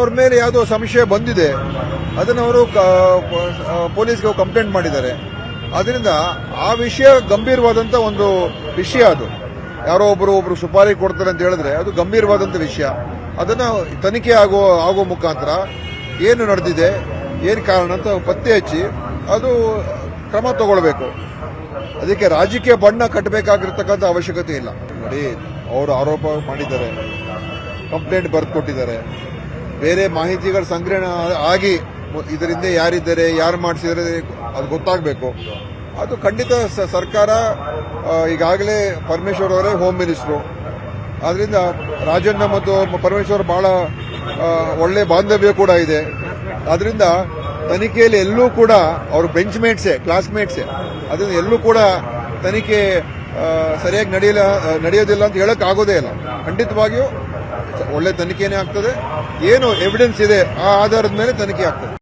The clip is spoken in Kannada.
ಅವ್ರ ಮೇಲೆ ಯಾವುದೋ ಸಂಶಯ ಬಂದಿದೆ, ಅದನ್ನು ಅವರು ಪೊಲೀಸ್ಗೆ ಕಂಪ್ಲೇಂಟ್ ಮಾಡಿದ್ದಾರೆ. ಅದರಿಂದ ಆ ವಿಷಯ ಗಂಭೀರವಾದಂತ ಒಂದು ವಿಷಯ ಅದು. ಯಾರೋ ಒಬ್ಬರು ಒಬ್ರು ಸುಪಾರಿ ಕೊಡ್ತಾರೆ ಅಂತ ಹೇಳಿದ್ರೆ ಅದು ಗಂಭೀರವಾದಂತ ವಿಷಯ. ಅದನ್ನ ತನಿಖೆ ಆಗೋ ಆಗೋ ಮುಖಾಂತರ ಏನು ನಡೆದಿದೆ, ಏನು ಕಾರಣ ಅಂತ ಪತ್ತೆ ಹಚ್ಚಿ ಅದು ಕ್ರಮ ತಗೊಳ್ಬೇಕು. ಅದಕ್ಕೆ ರಾಜಕೀಯ ಬಣ್ಣ ಕಟ್ಟಬೇಕಾಗಿರ್ತಕ್ಕಂಥ ಅವಶ್ಯಕತೆ ಇಲ್ಲ. ನೋಡಿ, ಅವರು ಆರೋಪ ಮಾಡಿದ್ದಾರೆ. ಕಂಪ್ಲೇಂಟ್ ಬರೆದು ಕೊಟ್ಟಿದ್ದಾರೆ ಬೇರೆ ಮಾಹಿತಿಗಳ ಸಂಗ್ರಹಣ ಆಗಿ ಇದರಿಂದ ಯಾರಿದ್ದಾರೆ, ಯಾರು ಮಾಡಿಸಿದರೆ ಅದು ಗೊತ್ತಾಗಬೇಕು. ಅದು ಖಂಡಿತ ಸರ್ಕಾರ ಈಗಾಗಲೇ ಪರಮೇಶ್ವರ್ ಅವರೇ ಹೋಮ್ ಮಿನಿಸ್ಟ್ರು ಆದ್ರಿಂದ ರಾಜಣ್ಣ ಮತ್ತು ಪರಮೇಶ್ವರ್ ಬಹಳ ಒಳ್ಳೆ ಬಾಂಧವ್ಯ ಕೂಡ ಇದೆ. ಆದ್ರಿಂದ ತನಿಖೆಯಲ್ಲಿ ಎಲ್ಲೂ ಕೂಡ ಅವ್ರ ಬೆಂಚ್ ಮೇಟ್ಸೆ ಕ್ಲಾಸ್ಮೇಟ್ಸೆ ಅದರಿಂದ ಎಲ್ಲೂ ಕೂಡ ತನಿಖೆ ಸರಿಯಾಗಿ ನಡೆಯಲ್ಲ ನಡೆಯೋದಿಲ್ಲ ಅಂತ ಹೇಳಕ್ ಆಗೋದೇ ಇಲ್ಲ. ಖಂಡಿತವಾಗಿಯೂ ಒಳ್ಳೆ ತನಿಖೆನೇ ಆಗ್ತದೆ. ಏನು ಎವಿಡೆನ್ಸ್ ಇದೆ ಆ ಆಧಾರದ ಮೇಲೆ ತನಿಖೆ ಆಗ್ತದೆ.